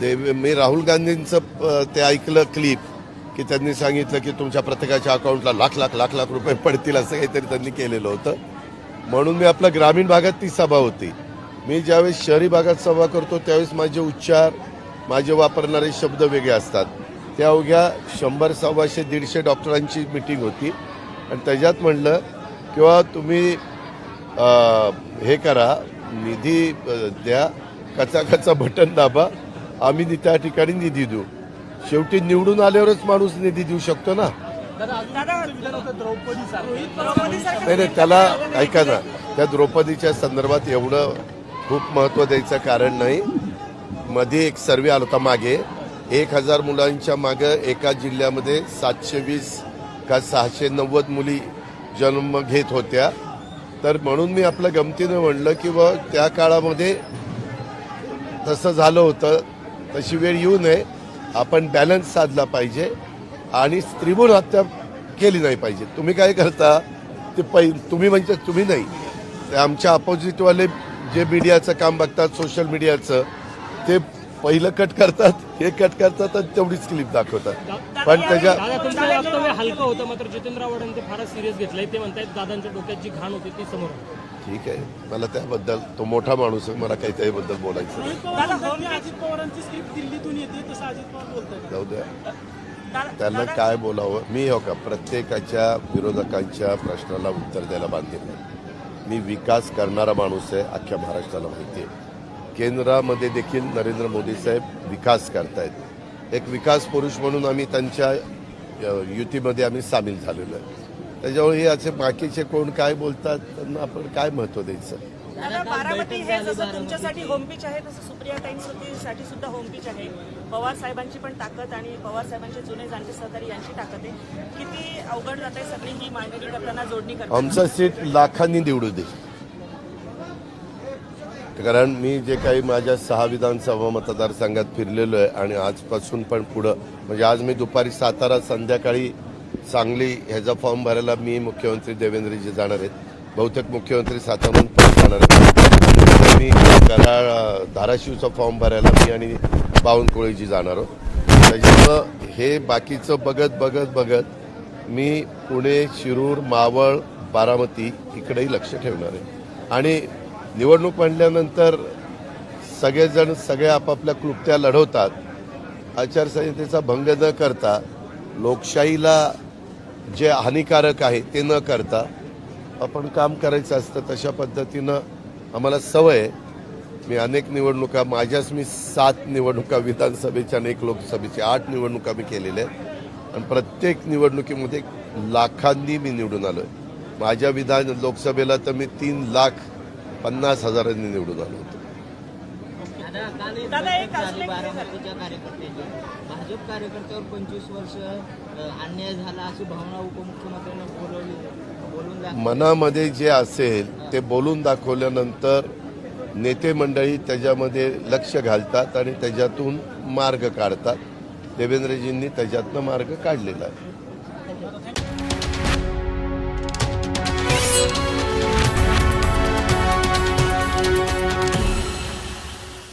ते मी राहुल गांधींचं ते ऐकलं क्लिप की त्यांनी सांगितलं की तुमच्या प्रत्येकाच्या अकाउंटला लाख लाख लाख लाख रुपये पडतील असं काहीतरी त्यांनी केलेलं होतं. म्हणून मी आपल्या ग्रामीण भागात ती सभा होती. मी ज्यावेळेस शहरी भागात सभा करतो त्यावेळेस माझे उच्चार माझे वापरणारे शब्द वेगळे असतात. त्या अवघ्या शंभर सव्वाशे दीडशे डॉक्टरांची मिटिंग होती. आणि त्याच्यात म्हणलं किंवा तुम्ही हे करा निधी द्या कचा कचा बटन दाबा आम्ही त्या ठिकाणी निधी देऊ. शेवटी निवडून आल्यावरच माणूस निधी देऊ शकतो ना? नाही नाही त्याला ऐका ना. त्या द्रौपदीच्या संदर्भात एवढं खूप महत्त्व द्यायचं कारण नाही. मध्ये एक सर्वे आला होता मागे. एक हजार मुलांच्या मागे एका जिल्ह्यामध्ये सातशे वीस का सहाशे नव्वद मुली जन्म घेत होत्या. तर म्हणून मी आपल्या गमतीनं म्हणलं की व त्या काळामध्ये तसं झालं होतं. तशी वेळ येऊ नये. आपण बॅलन्स साधला पाहिजे आणि स्त्रीभूण हत्या केली नाही पाहिजे. तुम्ही काय करता? ते पै तुम्ही म्हणजे तुम्ही नाही. ते आमच्या अपोजिटवाले जे मीडियाचं काम बघतात सोशल मीडियाचं ते पहिलं कट करतात हे कट करतात आणि तेवढीच क्लिप दाखवतात. पण त्याच्या हलकं होतं मात्र जितेंद्र आव्हाडांनी ते फारच सिरियस घेतलंय. ते म्हणतायत दादांच्या डोक्यात जी घाण होती ती समोर. ठीक आहे. मला त्याबद्दल तो मोठा माणूस आहे मला काही त्याबद्दल बोलायचं नाही. दादा म्हणतात की अजित पवारांची स्क्रिप्ट दिल्लीतून येते तसं अजित पवार बोलतात जाऊ द्या. त्यांना काय बोलावं? मी हो का? प्रत्येकाच्या विरोधकांच्या प्रश्नाला उत्तर द्यायला बांधील आहे मी विकास करणारा माणूस आहे अख्ख्या महाराष्ट्राला माहिती आहे. केंद्रामध्ये देखील नरेंद्र मोदी साहेब विकास करतायत. एक विकास पुरुष म्हणून आम्ही त्यांच्या युतीमध्ये आम्ही सामील झालेलो आहे. त्याच्यामुळे हे असे बाकीचे कोण काय बोलतात त्यांना आपण काय महत्त्व द्यायचं? बारामती हे जसं तुमच्यासाठी होमपीच आहे तसं सुप्रिया साठी सुद्धा होमपीच आहे. पवार साहेबांची पण ताकद आणि पवार साहेबांचे जुने जाणते सहकारी यांची ताकद आहे. किती अवघड जात आहे सगळी ही मांडणी करताना जोडणी करताना. आमचं सीट लाखांनी निवडू दे. कारण मी जे काही माझ्या सहा विधानसभा मतदारसंघात फिरलेलो आहे आणि आजपासून पण पुढं म्हणजे आज मी दुपारी सातारा संध्याकाळी सांगली ह्याचा फॉर्म भरायला मी मुख्यमंत्री देवेंद्रजी जाणार आहेत. बहुतेक मुख्यमंत्री साताराहून पण जाणार आहेत. मी कराड धाराशिवचा फॉर्म भरायला मी आणि बावनकुळेजी जाणार आहोत. त्याच्यामुळं हे बाकीचं बघत बघत बघत मी पुणे शिरूर मावळ बारामती इकडेही लक्ष ठेवणार आहे. आणि निवडणूक म्हणल्यानंतर सगळेजण सगळ्या आपापल्या कृत्या लढवतात. आचारसंहितेचा भंग न करता लोकशाहीला जे हानिकारक आहे ते न करता आपण काम करायचं असतं तशा पद्धतीनं आम्हाला सवय आहे. मी अनेक निवडणुका माझ्याच मी सात निवडणुका विधानसभेच्या आणि एक लोकसभेच्या आठ निवडणुका मी केलेल्या आहेत. आणि प्रत्येक निवडणुकीमध्ये लाखांनी मी निवडून आलो आहे माझ्या विधान लोकसभेला तर मी तीन लाख पन्नास हजारांनी निवडून आलो होतो. भाजप कार्यकर्त्यावर पंचवीस वर्ष अन्याय झाला अशी भावना उपमुख्यमंत्र्यांनी बोलवली बोलून दाखवली. मनामध्ये जे असेल ते बोलून दाखवल्यानंतर नेते मंडळी त्याच्यामध्ये लक्ष घालतात आणि त्याच्यातून मार्ग काढतात. देवेंद्रजींनी त्याच्यातनं मार्ग काढलेला आहे.